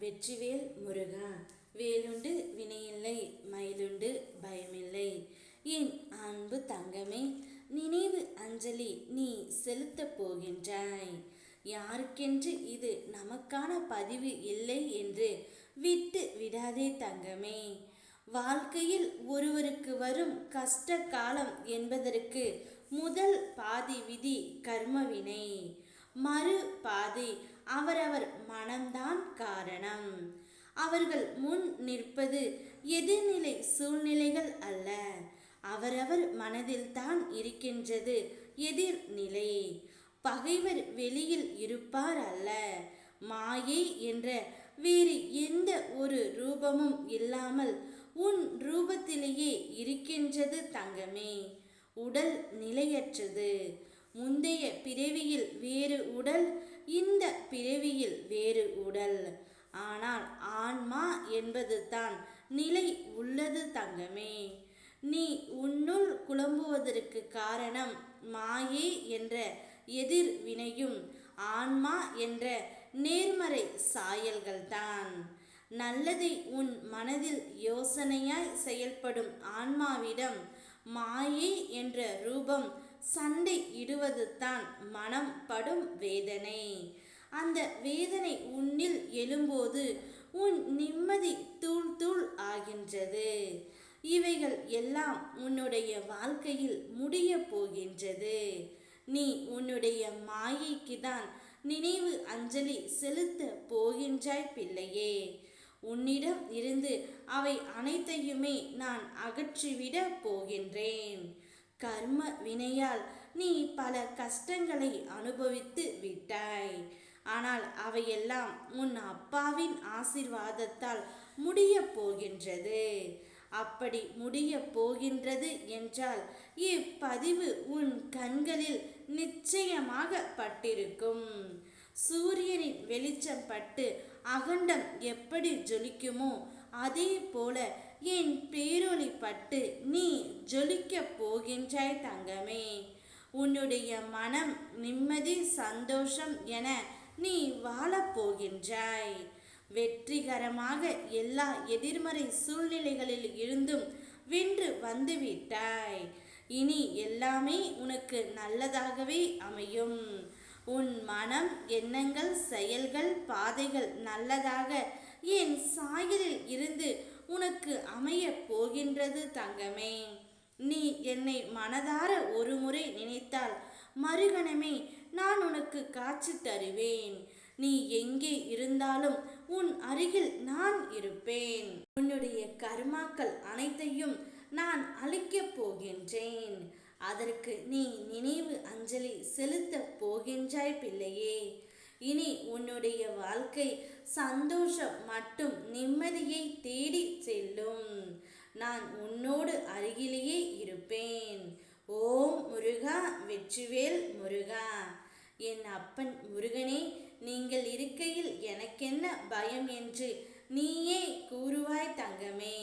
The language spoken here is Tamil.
வெற்றிவேல் முருகா வேலுண்டு வினையில்லை மயிலுண்டு பயமில்லை. என் அன்பு தங்கமே நினைவு அஞ்சலி நீ செலுத்தப் போகின்றாய். யாருக்கென்று இது நமக்கான பதிவு இல்லை என்று விட்டு விடாதே தங்கமே. வாழ்க்கையில் ஒருவருக்கு வரும் கஷ்ட காலம் என்பதற்கு முதல் பாதி விதி கர்மவினை மறு பாதி அவரவர் மனம்தான் காரணம். அவர்கள் முன் நிற்பது எதிர்நிலை சூழ்நிலைகள் அல்ல. அவரவர் மனதில் தான் இருக்கின்றது எதிர்நிலை. பகைவர் வெளியில் இருப்பார் அல்ல. மாயை என்ற வேறு எந்த ஒரு ரூபமும் இல்லாமல் உன் ரூபத்திலேயே இருக்கின்றது தங்கமே. உடல் நிலையற்றது. முந்தைய பிறவியில் வேறு உடல் இந்த பிறவியில் வேறு உடல். ஆனால் ஆன்மா என்பது தான் நிலை உள்ளது தங்கமே. நீ உன்னுள் குழம்புவதற்கு காரணம் மாயே என்ற எதிர் வினையும் ஆன்மா என்ற நேர்மறை சாயல்கள்தான் நல்லதை உன் மனதில் யோசனையாய் செயல்படும் ஆன்மாவிடம் மாயை என்ற ரூபம் சண்டை இடுவது தான் மனம் படும் வேதனை. அந்த வேதனை உன்னில் எழும்போது உன் நிம்மதி தூள் தூள் ஆகின்றது. இவைகள் எல்லாம் உன்னுடைய வாழ்க்கையில் முடிய போகின்றது. நீ உன்னுடைய மாயைக்கு தான் நினைவு அஞ்சலி செலுத்த போகின்றாய் பிள்ளையே. உன்னிடம் இருந்து அவை அனைத்தையுமே நான் அகற்றிவிட போகின்றேன். கர்ம வினையால் நீ பல கஷ்டங்களை அனுபவித்து விட்டாய். ஆனால் அவையெல்லாம் உன் அப்பாவின் ஆசிர்வாதத்தால் முடிய போகின்றது அப்படி முடிய போகின்றது என்றால் இப்பதிவு உன் கண்களில் நிச்சயமாக பட்டிருக்கும் சூரியனின் வெளிச்சம் பட்டு அகண்டம் எப்படி ஜொலிக்குமோ அதே போல என் பேரொளி பட்டு நீ ஜொலிக்க போகின்றாய் தங்கமே. உன்னுடைய மனம் நிம்மதி சந்தோஷம் என நீ வாழப்போகின்றாய் வெற்றிகரமாக எல்லா எதிர்மறை சூழ்நிலைகளில் இருந்தும் வென்று வந்துவிட்டாய். இனி எல்லாமே உனக்கு நல்லதாகவே அமையும். உன் மனம் எண்ணங்கள் செயல்கள் பாதைகள் நல்லதாக என் சாயலில் இருந்து உனக்கு அமைய போகின்றது தங்கமே. நீ என்னை மனதார ஒரு முறை நினைத்தால் மறுகணமே நான் உனக்கு காட்சி தருவேன். நீ எங்கே இருந்தாலும் உன் அருகில் நான் இருப்பேன். உன்னுடைய கர்மாக்கள் அனைத்தையும் நான் அழிக்கப் போகின்றேன். அதற்கு நீ நினைவு அஞ்சலி செலுத்த போகின்றாய் பிள்ளையே. இனி உன்னுடைய வாழ்க்கை சந்தோஷம் மட்டும் நிம்மதியை தேடி செல்லும். நான் உன்னோடு அருகிலேயே இருப்பேன். ஓம் முருகா வெற்றிவேல் முருகா! என் அப்பன் முருகனே நீங்கள் இருக்கையில் எனக்கென்ன பயம் என்று நீயே கூறுவாய் தங்கமே.